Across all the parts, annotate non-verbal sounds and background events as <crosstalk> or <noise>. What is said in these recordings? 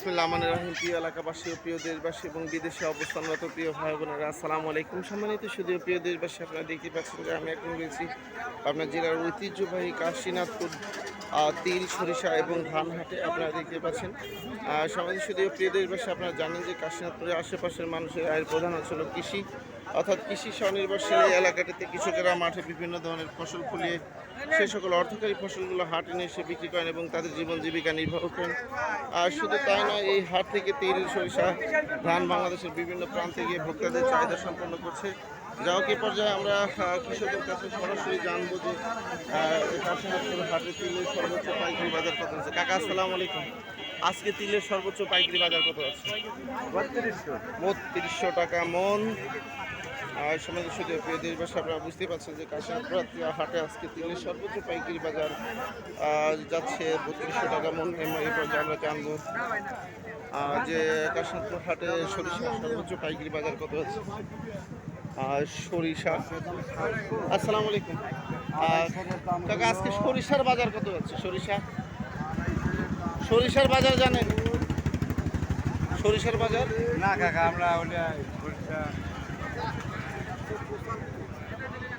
বিসমিল্লাহ আমান রহিম। প্রিয় এলাকাবাসী ও প্রিয় দেশবাসী এবং বিদেশে অবস্থানরত প্রিয় ভাই বোনেরা, আসসালামু আলাইকুম। সম্মানিত শুধু প্রিয় দেশবাসী, আপনারা দেখতে পাচ্ছেন যে আমি এখন রয়েছি আপনার জেলার ঐতিহ্যবাহী কাশীনাথপুর তিল, সরিষা এবং ধানহাটে আপনারা দেখতে পাচ্ছেন সমাজ শুধু প্রিয় দেশবাসী, আপনারা জানেন যে কাশীনাথপুরের আশেপাশের মানুষের আয়ের প্রধান হচ্ছিল কৃষি। অর্থাৎ কৃষি স্বনির্ভরশীল এই এলাকাটিতে কৃষকেরা মাঠে বিভিন্ন ধরনের ফসল ফলিয়ে সেই সকল অর্থকারী ফসলগুলো হাটে নিয়ে এসে বিক্রি করেন এবং তাদের জীবন জীবিকা নির্বাহ করেন। আর শুধু তাই নয় এই হাট থেকে তেল সরিষা ধান বাংলাদেশের বিভিন্ন প্রান্তে গিয়ে ভোক্তাদের চাহিদা সম্পন্ন করছে। যাও কি পর্যায়ে আমরা কৃষকের কাছে সরাসরি জানব যে হাটে তিলের সর্বোচ্চ পাইকারি বাজার কত আছে? কাকা আসসালামু আলাইকুম। আজকে তিলের সর্বোচ্চ পাইকারি বাজার কত আছে? বত্রিশশো টাকা মন। আর সমাজ শুধু প্রিয় দেশবাসী, আপনারা বুঝতেই পারছেন যে কাশীনাথপুর হাটে আজকে তিলের সর্বোচ্চ পাইকারি বাজার যাচ্ছে বত্রিশশো টাকা মন। পর্যায়ে আমরা জানব যে কাশীনাথপুর হাটে সরিষা সর্বোচ্চ পাইকারি বাজার কত আছে? আর সরিষা, আসসালামু আলাইকুম। কাকা, আজকে সরিষার বাজার কত আছে? সরিষা? সরিষার বাজার জানেন? সরিষার বাজার? না, কাকা, আমরা সরিষা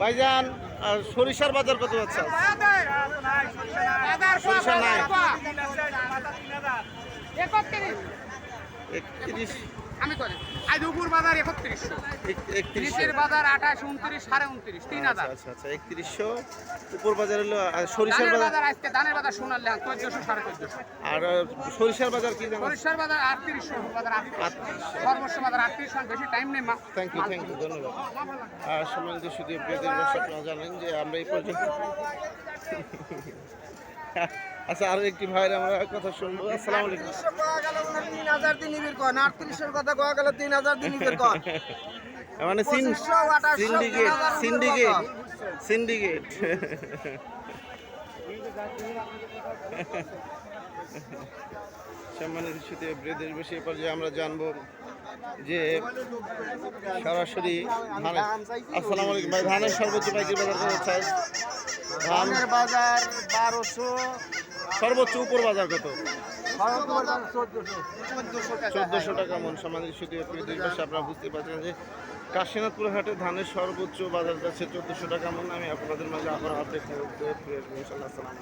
ভাইজান আর সরিষার বাজার কত যাচ্ছে সরিষা নাই একত্রিশ। আমি আজ দুপুর বাজার একত্রিশশো। বাজার আঠাশ উনত্রিশ সাড়ে উনত্রিশ তিন হাজার। আচ্ছা আচ্ছা একত্রিশশো। উপর বাজার হলো সরিষার বাজার। বাজার আজকে ধানের বাজার সোনার লেন চোদ্দশো সাড়ে চোদ্দশো। আর সরিষার বাজার কি সরিষার বাজার আটত্রিশশো বাজার বেশি টাইম নেই মা। থ্যাংক ইউ থ্যাংক ইউ ধন্যবাদ। আর সম্মানিত শুধু আপনারা জানেন যে আমরা এই পর্যন্ত আচ্ছা আরও একটি ভাইয়ের আমরা কথা শুনব। আসসালামু আলাইকুম। তিন হাজার দিন ইবির কন আটত্রিশের কথা কোয়া গেল তিন হাজার দিন ইবির কন <laughs> মানে সিন্ডিকেট সিন্ডিকেট সিন্ডিকেট। সম্মানিত সুদী প্রিয়দের বেশি পর্যায়ে আমরা জানব যে সরাসরি ধানের আসসালামু আলাইকুম। ভাই ধানের সর্বোচ্চ পাইকারি বাজার ধানের বাজার বারোশো সর্বোচ্চ উপর বাজার কত? চোদ্দশো টাকা মন, সামাজিক বেশি আপনারা বুঝতে পারছেন যে কাশীনাথপুর হাটে ধানের সর্বোচ্চ বাজার যাচ্ছে চোদ্দশো টাকা মন। আমি আপনাদের মাঝে আবার আপডেট ইনশাল্লাহ আসসালামু